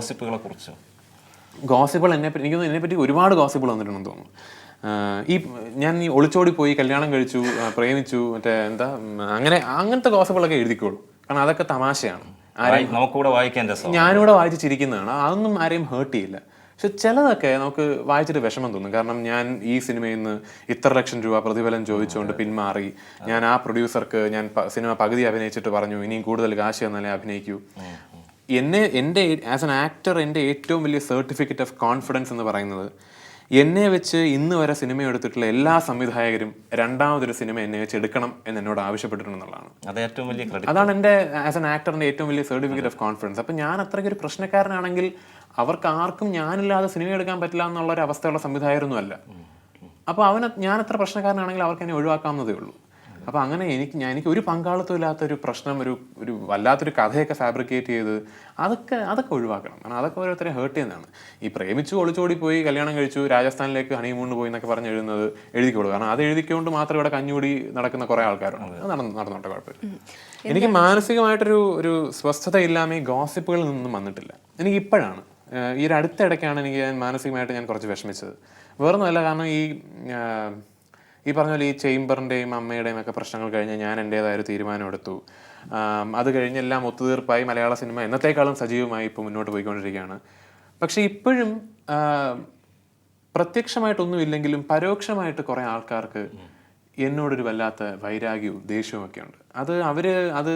ഗോസിപ്പുകളെ കുറിച്ച് ഗോസിപ്പുകൾ എന്നെ എനിക്ക് എന്നെ പറ്റി ഒരുപാട് ഗോസിപ്പുകൾ വന്നിട്ടുണ്ടെന്ന് തോന്നുന്നു. ഈ ഞാൻ ഈ ഒളിച്ചോടി പോയി കല്യാണം കഴിച്ചു പ്രേമിച്ചു മറ്റേ എന്താ അങ്ങനെ അങ്ങനത്തെ ഗോസിപ്പുകളൊക്കെ എഴുതിക്കോളൂ. കാരണം അതൊക്കെ തമാശയാണ്. വായി- നമുക്കൂടെ വായിക്കാൻ രസം. ഞാനിവിടെ വായിച്ച് ചിരിക്കുന്നതാണ്. അതൊന്നും ആരെയും ഹേർട്ട് ചെയ്യില്ല. പക്ഷെ ചിലതൊക്കെ നമുക്ക് വായിച്ചിട്ട് വിഷമം തോന്നും. കാരണം ഞാൻ ഈ സിനിമയിൽ നിന്ന് ഇത്ര ലക്ഷം രൂപ പ്രതിഫലം ചോദിച്ചുകൊണ്ട് പിന്മാറി. ഞാൻ ആ പ്രൊഡ്യൂസർക്ക് ഞാൻ സിനിമ പകുതി അഭിനയിച്ചിട്ട് പറഞ്ഞു ഇനിയും കൂടുതൽ കാശ് തന്നാലേ അഭിനയിക്കൂ. എന്നെ എന്റെ ആസ് എൻ ആക്ടർ എന്റെ ഏറ്റവും വലിയ സർട്ടിഫിക്കറ്റ് ഓഫ് കോൺഫിഡൻസ് എന്ന് പറയുന്നത് എന്നെ വെച്ച് ഇന്ന് വരെ സിനിമ എടുത്തിട്ടുള്ള എല്ലാ സംവിധായകരും രണ്ടാമതൊരു സിനിമ എന്നെ വെച്ച് എടുക്കണം എന്ന് എന്നോട് ആവശ്യപ്പെട്ടിട്ടുണ്ടെന്നുള്ളതാണ് അത് ഏറ്റവും വലിയ അതാണ് എന്റെ ആസ് എൻ ആക്ടറിന്റെ ഏറ്റവും വലിയ സർട്ടിഫിക്കറ്റ് ഓഫ് കോൺഫിഡൻസ് അപ്പം ഞാൻ അത്രയ്ക്ക് ഒരു പ്രശ്നക്കാരനാണെങ്കിൽ അവർക്ക് ആർക്കും ഞാനില്ലാതെ സിനിമ എടുക്കാൻ പറ്റില്ല എന്നുള്ള ഒരു അവസ്ഥയുള്ള സംവിധായകരൊന്നും അല്ല അപ്പോൾ അവന് ഞാൻ അത്ര പ്രശ്നക്കാരനാണെങ്കിൽ അവർക്ക് എന്നെ ഒഴിവാക്കാവുന്നതേ ഉള്ളൂ. അപ്പോൾ അങ്ങനെ എനിക്ക് ഞാൻ എനിക്ക് ഒരു പങ്കാളിത്തം ഇല്ലാത്ത ഒരു പ്രശ്നം ഒരു ഒരു വല്ലാത്തൊരു കഥയൊക്കെ ഫാബ്രിക്കേറ്റ് ചെയ്ത് അതൊക്കെ അതൊക്കെ ഒഴിവാക്കണം. കാരണം അതൊക്കെ ഓരോരുത്തരെ ഹേർട്ട് ചെയ്യുന്നതാണ്. ഈ പ്രേമിച്ചു ഒളിച്ചോടി പോയി കല്യാണം കഴിച്ചു രാജസ്ഥാനിലേക്ക് ഹണിമൂണിന് പോയി എന്നൊക്കെ പറഞ്ഞ് എഴുതുന്നത് എഴുതിക്കോളൂ. കാരണം അത് എഴുതിക്കൊണ്ട് മാത്രം ഇവിടെ കഞ്ഞുകൂടി നടക്കുന്ന കുറേ ആൾക്കാരുണ്ട്. അത്. നടന്നു നടന്നോട്ടെ കുഴപ്പമില്ല. എനിക്ക് മാനസികമായിട്ടൊരു ഒരു സ്വസ്ഥത ഇല്ലാമേ ഗോസിപ്പുകളിൽ നിന്നും വന്നിട്ടില്ല. എനിക്ക് ഇപ്പോഴാണ് ഈ ഒരു അടുത്തിടയ്ക്കാണ് എനിക്ക് ഞാൻ മാനസികമായിട്ട് ഞാൻ കുറച്ച് വിഷമിച്ചത്. വേറൊന്നുമല്ല കാരണം ഈ ഈ പറഞ്ഞ പോലെ ഈ ചേംബറിന്റെയും അമ്മയുടെയും ഒക്കെ പ്രശ്നങ്ങൾ കഴിഞ്ഞ് ഞാൻ എന്റേതായൊരു തീരുമാനം എടുത്തു. അത് കഴിഞ്ഞെല്ലാം ഒത്തുതീർപ്പായി മലയാള സിനിമ എന്നത്തേക്കാളും സജീവമായി ഇപ്പോൾ മുന്നോട്ട് പോയിക്കൊണ്ടിരിക്കുകയാണ്. പക്ഷേ ഇപ്പോഴും പ്രത്യക്ഷമായിട്ടൊന്നും ഇല്ലെങ്കിലും പരോക്ഷമായിട്ട് കുറേ ആൾക്കാർക്ക് എന്നോടൊരു വല്ലാത്ത വൈരാഗ്യവും ദേഷ്യവും ഒക്കെ ഉണ്ട് അത് അവർ അത്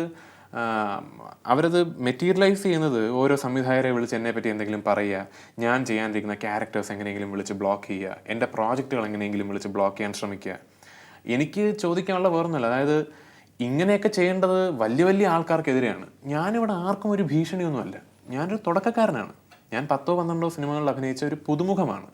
അവരത് മെറ്റീരിയലൈസ് ചെയ്യുന്നത് ഓരോ സംവിധായകരെ വിളിച്ച് എന്നെ പറ്റി എന്തെങ്കിലും പറയുക ഞാൻ ചെയ്യാനിരിക്കുന്ന ക്യാരക്ടേഴ്സ് എങ്ങനെയെങ്കിലും വിളിച്ച് ബ്ലോക്ക് ചെയ്യുക എന്റെ പ്രോജക്റ്റുകൾ എങ്ങനെയെങ്കിലും വിളിച്ച് ബ്ലോക്ക് ചെയ്യാൻ ശ്രമിക്കുക. എനിക്ക് ചോദിക്കാനുള്ള വേറൊന്നുമില്ല. അതായത് ഇങ്ങനെയൊക്കെ ചെയ്യേണ്ടത് വലിയ വലിയ ആൾക്കാർക്കെതിരെയാണ്. ഞാനിവിടെ ആർക്കും ഒരു ഭീഷണിയൊന്നുമല്ല. ഞാനൊരു തുടക്കക്കാരനാണ്. ഞാൻ പത്തോ പന്ത്രണ്ടോ സിനിമകളിൽ അഭിനയിച്ച ഒരു പുതുമുഖമാണ്.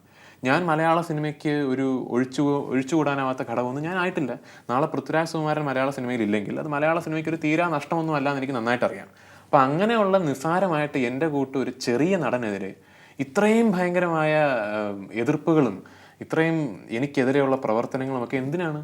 ഞാൻ മലയാള സിനിമയ്ക്ക് ഒരു ഒഴിച്ചു ഒഴിച്ചുകൂടാനാവാത്ത ഘടകമൊന്നും ഞാൻ ആയിട്ടില്ല. നാളെ പൃഥ്വിരാജ് സുകുമാരൻ മലയാള സിനിമയിൽ ഇല്ലെങ്കിൽ അത് മലയാള സിനിമയ്ക്ക് ഒരു തീരാ നഷ്ടമൊന്നും അല്ല എന്ന് എനിക്ക് നന്നായിട്ട് അറിയാം അപ്പം അങ്ങനെയുള്ള നിസ്സാരമായിട്ട് എന്റെ കൂട്ട് ഒരു ചെറിയ നടനെതിരെ ഇത്രയും ഭയങ്കരമായ എതിർപ്പുകളും ഇത്രയും എനിക്കെതിരെയുള്ള പ്രവർത്തനങ്ങളും ഒക്കെ എന്തിനാണ്?